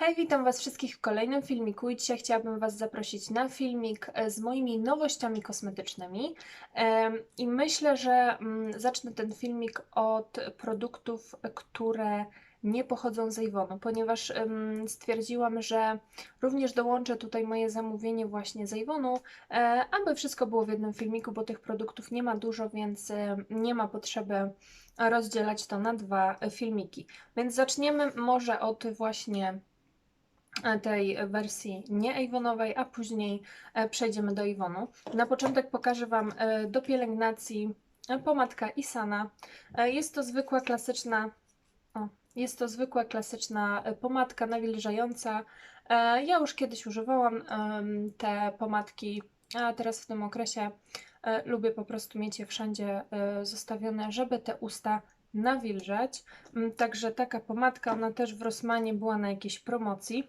Hej, witam Was wszystkich w kolejnym filmiku i dzisiaj chciałabym Was zaprosić na filmik e, z moimi nowościami kosmetycznymi. I myślę, że mm, zacznę ten filmik od produktów, które nie pochodzą z Avonu, ponieważ stwierdziłam, że również dołączę tutaj moje zamówienie właśnie z Avonu, e, aby wszystko było w jednym filmiku, bo tych produktów nie ma dużo, więc e, nie ma potrzeby rozdzielać to na dwa filmiki. Więc zaczniemy może od właśnie tej wersji nie Avonowej, a później e, przejdziemy do Avonu. Na początek pokażę Wam e, do pielęgnacji e, pomadka Isana. Jest to zwykła klasyczna o, jest to zwykła klasyczna pomadka nawilżająca. Ja już kiedyś używałam te pomadki, a teraz w tym okresie lubię po prostu mieć je wszędzie zostawione, żeby te usta nawilżać. Mm, Także taka pomadka, ona też w Rossmanie była na jakiejś promocji.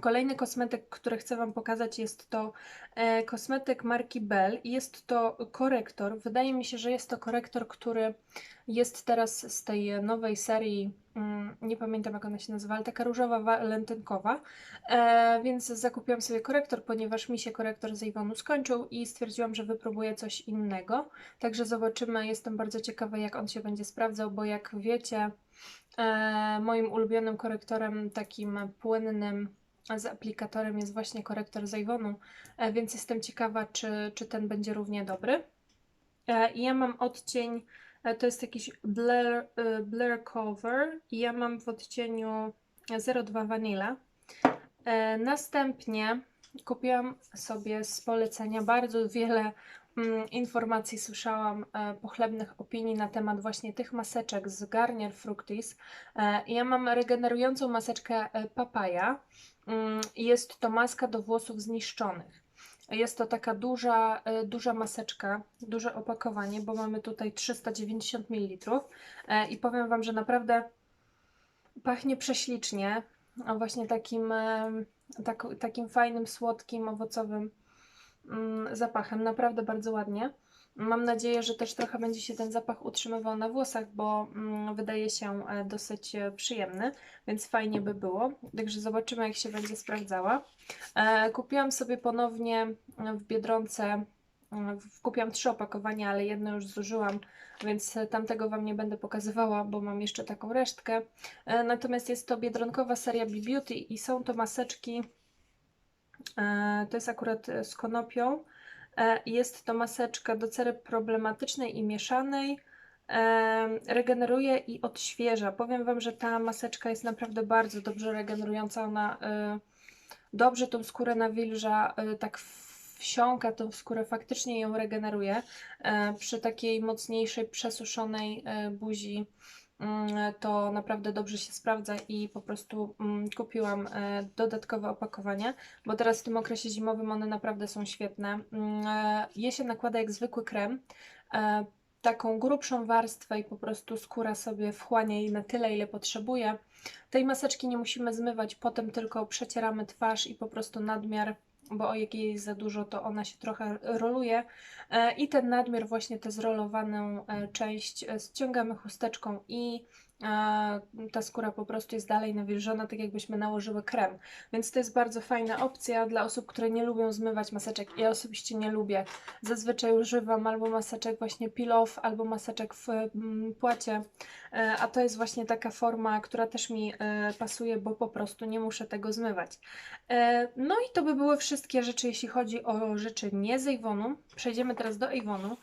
Kolejny kosmetyk, który chcę Wam pokazać, jest to e, kosmetyk marki Bell i jest to korektor. Wydaje mi się, że jest to korektor, który jest teraz z tej nowej serii, mm, nie pamiętam jak ona się nazywa, ale taka różowa walentynkowa, e, więc zakupiłam sobie korektor, ponieważ mi się korektor z Avonu skończył i stwierdziłam, że wypróbuję coś innego. Także zobaczymy, jestem bardzo ciekawa jak on się będzie sprawdzał, bo jak wiecie, e, moim ulubionym korektorem takim płynnym z aplikatorem jest właśnie korektor z Avonu, e, więc jestem ciekawa, czy, czy ten będzie równie dobry. E, I ja mam odcień, e, to jest jakiś Blur, e, blur Cover i ja mam w odcieniu 02 Vanilla. E, Następnie kupiłam sobie z polecenia bardzo wiele mm, informacji, słyszałam e, pochlebnych opinii na temat właśnie tych maseczek z Garnier Fructis. E, Ja mam regenerującą maseczkę e, Papaya. Mm, Jest to maska do włosów zniszczonych. Jest to taka duża, e, duża maseczka, duże opakowanie, bo mamy tutaj 390 ml. E, I powiem Wam, że naprawdę pachnie prześlicznie. Właśnie takim, em, tak, takim fajnym, słodkim, owocowym mm, zapachem. Naprawdę bardzo ładnie. Mam nadzieję, że też trochę będzie się ten zapach utrzymywał na włosach, bo mm, wydaje się e, dosyć e, przyjemny, więc fajnie by było. Także zobaczymy, jak się będzie sprawdzała. E, kupiłam sobie ponownie w Biedronce, kupiłam trzy opakowania, ale jedno już zużyłam, więc tamtego Wam nie będę pokazywała, bo mam jeszcze taką resztkę. Natomiast jest to biedronkowa seria Be Beauty i są to maseczki, to jest akurat z konopią. E, Jest to maseczka do cery problematycznej i mieszanej. E, Regeneruje i odświeża. Powiem Wam, że ta maseczka jest naprawdę bardzo dobrze regenerująca. Ona e, dobrze tą skórę nawilża, tak wsiąka tą skórę, faktycznie ją regeneruje. Przy takiej mocniejszej, przesuszonej buzi to naprawdę dobrze się sprawdza i po prostu mm, kupiłam e, dodatkowe opakowanie, bo teraz w tym okresie zimowym one naprawdę są świetne. Mm, e, Je się nakłada jak zwykły krem, e, taką grubszą warstwę i po prostu skóra sobie wchłania jej na tyle, ile potrzebuje. Tej maseczki nie musimy zmywać, potem tylko przecieramy twarz i po prostu nadmiar, bo o jak jej jest za dużo, to ona się trochę roluje. E, I ten nadmiar, właśnie tę zrolowaną e, część e, ściągamy chusteczką i ta skóra po prostu jest dalej nawilżona, tak jakbyśmy nałożyły krem. Więc to jest bardzo fajna opcja dla osób, które nie lubią zmywać maseczek. Ja osobiście nie lubię. Zazwyczaj używam albo maseczek właśnie peel-off, albo maseczek w mm, płacie, E, a to jest właśnie taka forma, która też mi e, pasuje, bo po prostu nie muszę tego zmywać. E, No i to by były wszystkie rzeczy, jeśli chodzi o rzeczy nie z Avonu. Przejdziemy teraz do Avonu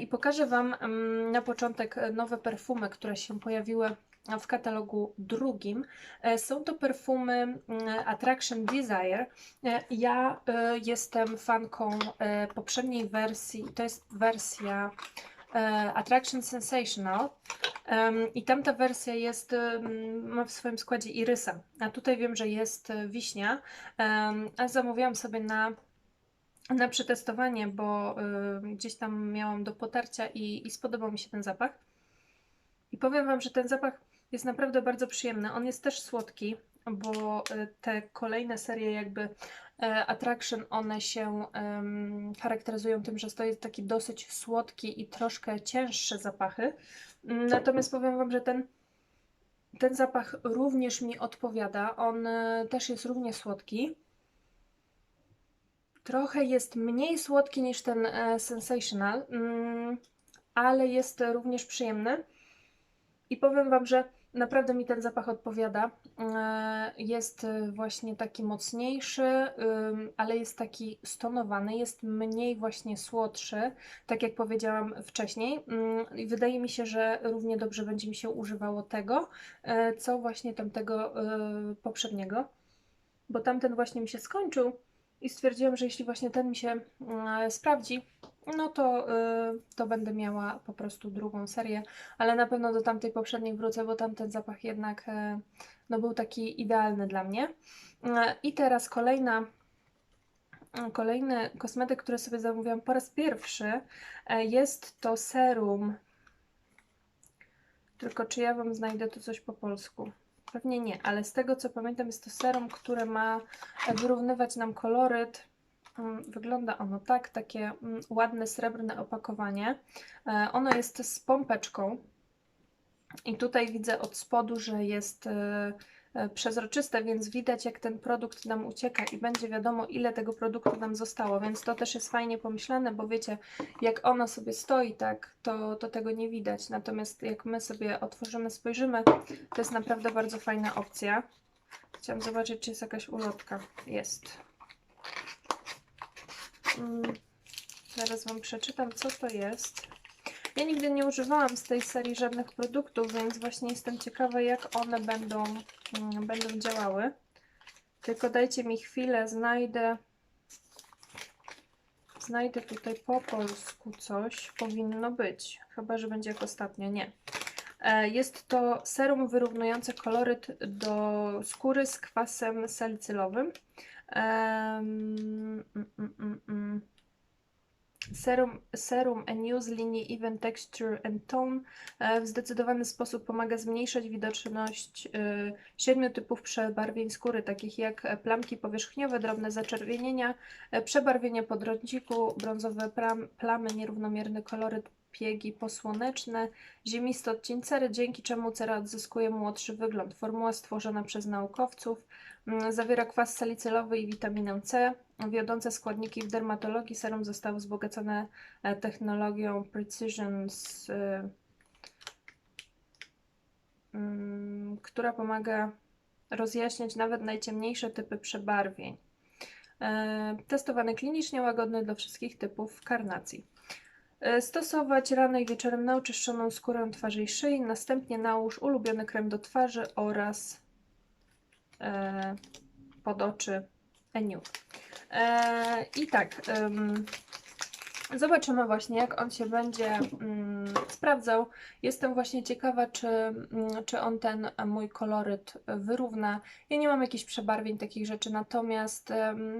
i pokażę Wam mm, na początek nowe perfumy, które się pojawiły w katalogu drugim. E, Są to perfumy mm, Attraction Desire. E, Ja e, jestem fanką poprzedniej wersji, to jest wersja Attraction Sensational. I tamta wersja jest, ma w swoim składzie irysa, a tutaj wiem, że jest wiśnia, a zamówiłam sobie na, na przetestowanie, bo em, gdzieś tam miałam do potarcia i, i spodobał mi się ten zapach. I powiem Wam, że ten zapach jest naprawdę bardzo przyjemny. On jest też słodki, bo e, te kolejne serie jakby e, Attraction, one się em, charakteryzują tym, że to jest taki dosyć słodki i troszkę cięższe zapachy. Natomiast powiem Wam, że ten ten zapach również mi odpowiada. On e, też jest równie słodki. Trochę jest mniej słodki niż ten Sensational, mm, ale jest również przyjemny. I powiem Wam, że naprawdę mi ten zapach odpowiada. E, jest właśnie taki mocniejszy, ale jest taki stonowany, jest mniej właśnie słodszy, tak jak powiedziałam wcześniej. Mm, wydaje mi się, że równie dobrze będzie mi się używało tego, e, co właśnie tamtego e, poprzedniego, bo tamten właśnie mi się skończył i stwierdziłam, że jeśli właśnie ten mi się sprawdzi, no to, y, to będę miała po prostu drugą serię, ale na pewno do tamtej poprzedniej wrócę, bo tamten zapach jednak y, no, był taki idealny dla mnie. Y, I teraz kolejna Kolejny kosmetyk, który sobie zamówiłam po raz pierwszy, jest to serum. Tylko czy ja Wam znajdę tu coś po polsku? Pewnie nie, ale z tego co pamiętam jest to serum, które ma wyrównywać nam koloryt. Wygląda ono tak, takie mm, ładne srebrne opakowanie. E, ono jest z pompeczką i tutaj widzę od spodu, że jest e, E, przezroczyste, więc widać jak ten produkt nam ucieka i będzie wiadomo ile tego produktu nam zostało, więc to też jest fajnie pomyślane, bo wiecie, jak ono sobie stoi tak, to, to tego nie widać, natomiast jak my sobie otworzymy, spojrzymy, to jest naprawdę bardzo fajna opcja. Chciałam zobaczyć, czy jest jakaś ulotka. Jest. Hmm. Zaraz Wam przeczytam, co to jest. Ja nigdy nie używałam z tej serii żadnych produktów, więc właśnie jestem ciekawa, jak one będą, mm, będą działały. Tylko dajcie mi chwilę, znajdę znajdę tutaj po polsku coś. Powinno być. Chyba, że będzie jak ostatnio. Nie. E, jest to serum wyrównujące koloryt do skóry z kwasem salicylowym. Um, mm, mm. Serum, serum News linii Even Texture and Tone e, w zdecydowany sposób pomaga zmniejszać widoczność e, siedmiu typów przebarwień skóry, takich jak plamki powierzchniowe, drobne zaczerwienienia, e, przebarwienie podrąciku, brązowe plamy, nierównomierny koloryt piegi posłoneczne, ziemisty odcień cery, dzięki czemu cera odzyskuje młodszy wygląd. Formuła stworzona przez naukowców mm, zawiera kwas salicylowy i witaminę C. Wiodące składniki w dermatologii serum zostały wzbogacone e, technologią Precision, e, mm, która pomaga rozjaśniać nawet najciemniejsze typy przebarwień. E, testowany klinicznie, łagodny do wszystkich typów karnacji. Stosować rano i wieczorem na oczyszczoną skórę twarzy i szyi. Następnie nałóż ulubiony krem do twarzy oraz e, pod oczy Eniu. E, I tak, zobaczymy właśnie, jak on się będzie mm, sprawdzał. Jestem właśnie ciekawa, czy, mm, czy on ten mój koloryt wyrówna. Ja nie mam jakichś przebarwień, takich rzeczy, natomiast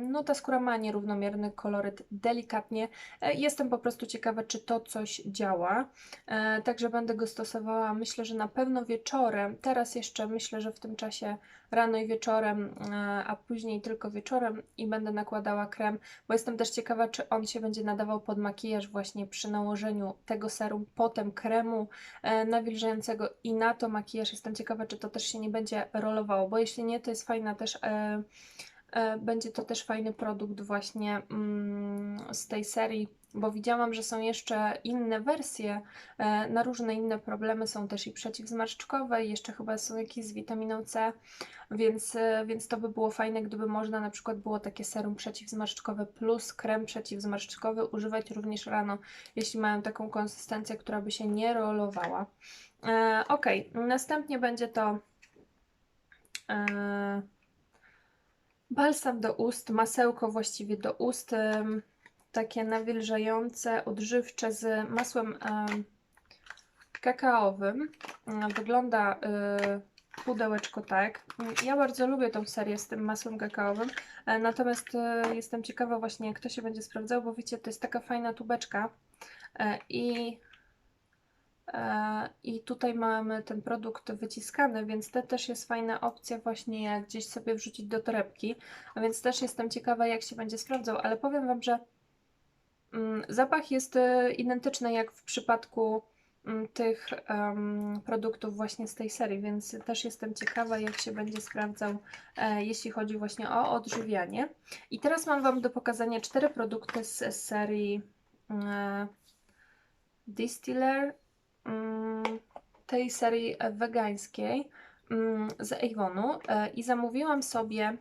no, ta skóra ma nierównomierny koloryt delikatnie. E, jestem po prostu ciekawa, czy to coś działa. E, także będę go stosowała, myślę, że na pewno wieczorem. Teraz jeszcze myślę, że w tym czasie rano i wieczorem, e, a później tylko wieczorem i będę nakładała krem, bo jestem też ciekawa, czy on się będzie nadawał pod makijaż właśnie przy nałożeniu tego serum, potem kremu e, nawilżającego i na to makijaż. Jestem ciekawa, czy to też się nie będzie rolowało, bo jeśli nie, to jest fajna też e, będzie to też fajny produkt właśnie mm, z tej serii bo widziałam, że są jeszcze inne wersje e, na różne inne problemy. Są też i przeciwzmarszczkowe, jeszcze chyba są jakieś z witaminą C, więc, e, więc to by było fajne, gdyby można na przykład było takie serum przeciwzmarszczkowe plus krem przeciwzmarszczkowy używać również rano, jeśli mają taką konsystencję, która by się nie rolowała. E, ok, następnie będzie to e, balsam do ust, masełko właściwie do ust takie nawilżające, odżywcze z masłem kakaowym. Wygląda y, pudełeczko tak. Ja bardzo lubię tą serię z tym masłem kakaowym, e, natomiast e, jestem ciekawa właśnie jak to się będzie sprawdzało, bo wiecie, to jest taka fajna tubeczka e, i i tutaj mamy ten produkt wyciskany, więc to też jest fajna opcja właśnie jak gdzieś sobie wrzucić do torebki, a więc też jestem ciekawa jak się będzie sprawdzał, ale powiem Wam, że zapach jest e, identyczny jak w przypadku mm, tych produktów właśnie z tej serii, więc też jestem ciekawa, jak się będzie sprawdzał, e, jeśli chodzi właśnie o odżywianie. I teraz mam Wam do pokazania cztery produkty z, serii e, Distiller, mm, tej serii wegańskiej mm, z Avonu e, i zamówiłam sobie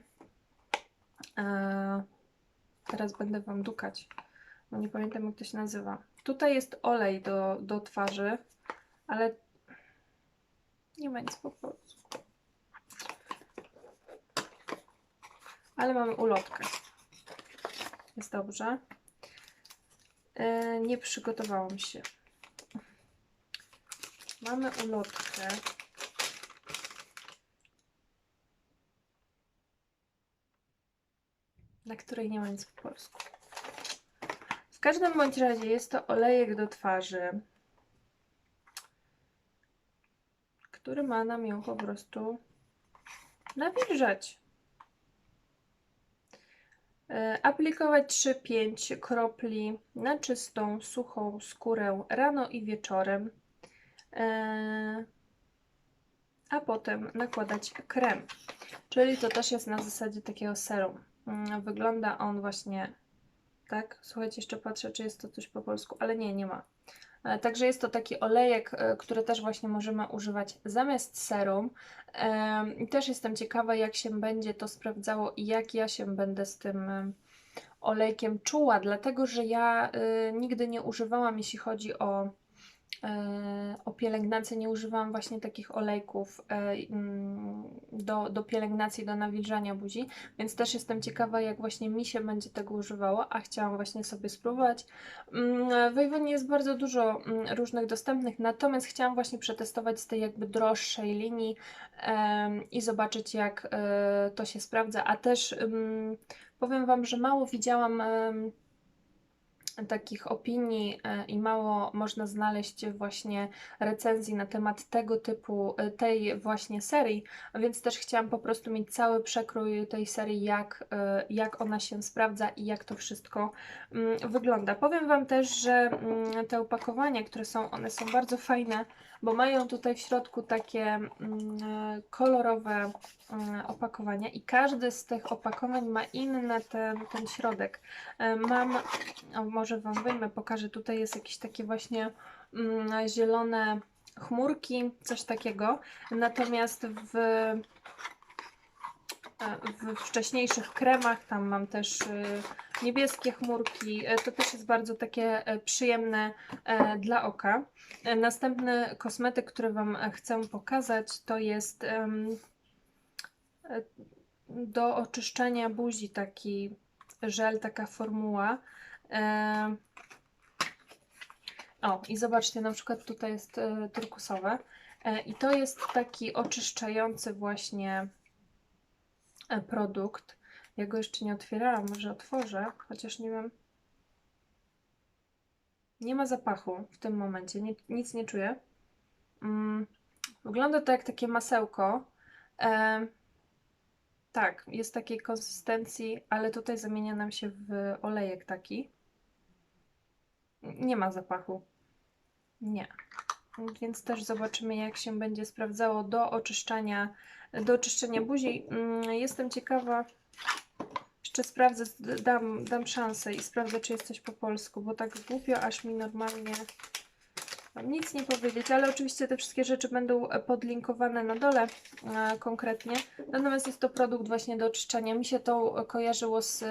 teraz będę Wam dukać, nie pamiętam jak to się nazywa. Tutaj jest olej do, do twarzy, ale nie ma nic po polsku. Ale mamy ulotkę. Jest dobrze. E, nie przygotowałam się. Mamy ulotkę. na której nie ma nic po polsku. Każdym bądź razie jest to olejek do twarzy, który ma nam ją po prostu nawilżać. E, Aplikować 3-5 kropli na czystą, suchą skórę rano i wieczorem. E, A potem nakładać krem. Czyli to też jest na zasadzie takiego serum. Mm, Wygląda on właśnie tak. Słuchajcie, jeszcze patrzę, czy jest to coś po polsku, ale nie, nie ma. E, Także jest to taki olejek, e, który też właśnie możemy używać zamiast serum. Też jestem ciekawa, jak się będzie to sprawdzało i jak ja się będę z tym em, olejkiem czuła, dlatego że ja nigdy nie używałam, jeśli chodzi o, e, o pielęgnację, nie używałam właśnie takich olejków e, mm, do, do pielęgnacji, do nawilżania buzi, więc też jestem ciekawa, jak właśnie mi się będzie tego używało, a chciałam właśnie sobie spróbować. Mm, W Avon jest bardzo dużo mm, różnych dostępnych, natomiast chciałam właśnie przetestować z tej jakby droższej linii i zobaczyć, jak e, to się sprawdza, a też em, powiem Wam, że mało widziałam takich opinii e, i mało można znaleźć właśnie recenzji na temat tego typu, e, tej właśnie serii, więc też chciałam po prostu mieć cały przekrój tej serii, jak, e, jak ona się sprawdza i jak to wszystko mm, wygląda. Powiem Wam też, że mm, te opakowania, które są, one są bardzo fajne, bo mają tutaj w środku takie mm, kolorowe mm, opakowania i każdy z tych opakowań ma inny ten, ten środek. E, Mam, może Wam wyjmę, pokażę, tutaj jest jakieś takie właśnie mm, zielone chmurki, coś takiego. Natomiast w, w wcześniejszych kremach, tam mam też y, niebieskie chmurki, e, to też jest bardzo takie e, przyjemne e, dla oka. E, Następny kosmetyk, który Wam e, chcę pokazać, to jest e, do oczyszczania buzi taki żel, taka formuła. E, O, i zobaczcie, na przykład tutaj jest e, turkusowe. E, I to jest taki oczyszczający właśnie e, produkt. Ja go jeszcze nie otwierałam, może otworzę, chociaż nie wiem. Nie ma zapachu w tym momencie, nie, nic nie czuję. Mm, wygląda to jak takie masełko. E, tak, jest takiej konsystencji, ale tutaj zamienia nam się w olejek taki. Nie ma zapachu. Nie. Więc też zobaczymy, jak się będzie sprawdzało do oczyszczania, do oczyszczenia buzi. Mm, Jestem ciekawa. Jeszcze sprawdzę, dam, dam szansę i sprawdzę, czy jest coś po polsku, bo tak głupio, aż mi normalnie nic nie powiedzieć, ale oczywiście te wszystkie rzeczy będą podlinkowane na dole e, konkretnie. Natomiast jest to produkt właśnie do oczyszczania. Mi się to kojarzyło z,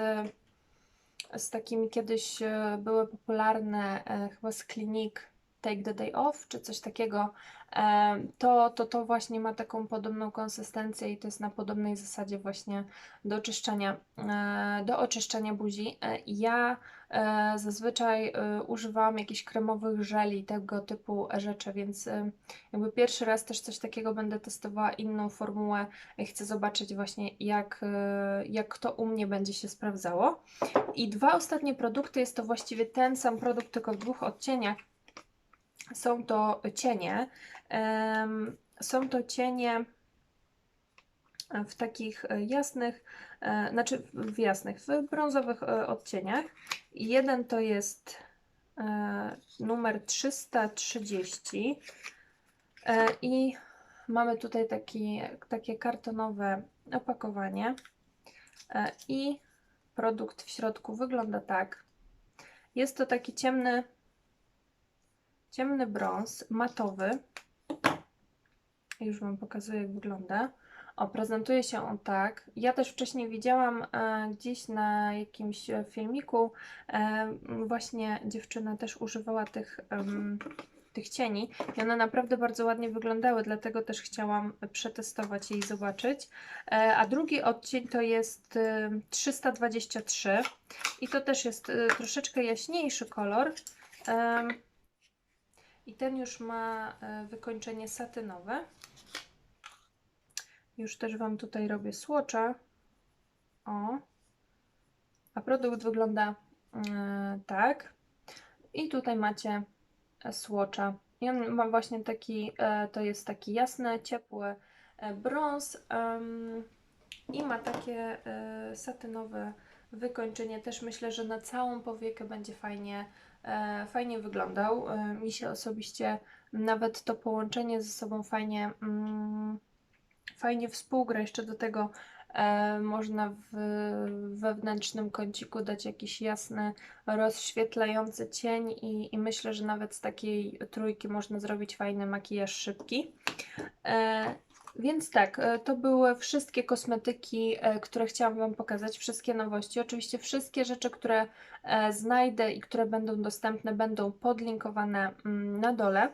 z takimi kiedyś e, były popularne e, chyba z klinik Take the Day Off, czy coś takiego. E, To, to, to właśnie ma taką podobną konsystencję i to jest na podobnej zasadzie właśnie do oczyszczania, e, do oczyszczania buzi. E, Ja zazwyczaj używałam jakichś kremowych żeli, tego typu rzeczy, więc jakby pierwszy raz też coś takiego będę testowała, inną formułę. E, Chcę zobaczyć właśnie jak, jak to u mnie będzie się sprawdzało. I dwa ostatnie produkty, jest to właściwie ten sam produkt, tylko w dwóch odcieniach. Są to cienie. Są to cienie w takich e, jasnych, e, znaczy w jasnych, w brązowych e, odcieniach. Jeden to jest numer 330 e, i mamy tutaj taki, takie kartonowe opakowanie i produkt w środku wygląda tak. Jest to taki ciemny, ciemny brąz, matowy. Już Wam pokazuję, jak wygląda. O, prezentuje się on tak. Ja też wcześniej widziałam e, gdzieś na jakimś e, filmiku, e, właśnie dziewczyna też używała tych, tych cieni i one naprawdę bardzo ładnie wyglądały, dlatego też chciałam przetestować je i zobaczyć. E, a drugi odcień to jest e, 323 i to też jest e, troszeczkę jaśniejszy kolor. Em, I ten już ma e, wykończenie satynowe. Już też Wam tutaj robię słocza. O. A produkt wygląda e, tak. I tutaj macie e, słocza. I on ma właśnie taki, e, to jest taki jasny, ciepły brąz em, i ma takie e, satynowe wykończenie. Też myślę, że na całą powiekę będzie fajnie, fajnie wyglądał. E, mi się osobiście nawet to połączenie ze sobą fajnie, mm, fajnie współgra. Jeszcze do tego e, można w wewnętrznym kąciku dać jakiś jasny, rozświetlający cień i, i myślę, że nawet z takiej trójki można zrobić fajny makijaż szybki. Więc tak, e, to były wszystkie kosmetyki, e, które chciałam Wam pokazać, wszystkie nowości. Oczywiście wszystkie rzeczy, które e, znajdę i które będą dostępne, będą podlinkowane mm, na dole.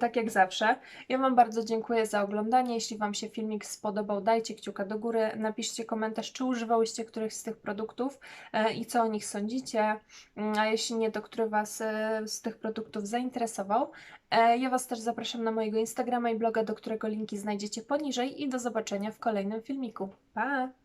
Tak jak zawsze. Ja Wam bardzo dziękuję za oglądanie. Jeśli Wam się filmik spodobał, dajcie kciuka do góry, napiszcie komentarz, czy używałyście którychś z tych produktów e, i co o nich sądzicie. Mm, A jeśli nie, to który Was e, z tych produktów zainteresował. E, Ja Was też zapraszam na mojego Instagrama i bloga, do którego linki znajdziecie poniżej i do zobaczenia w kolejnym filmiku. Pa!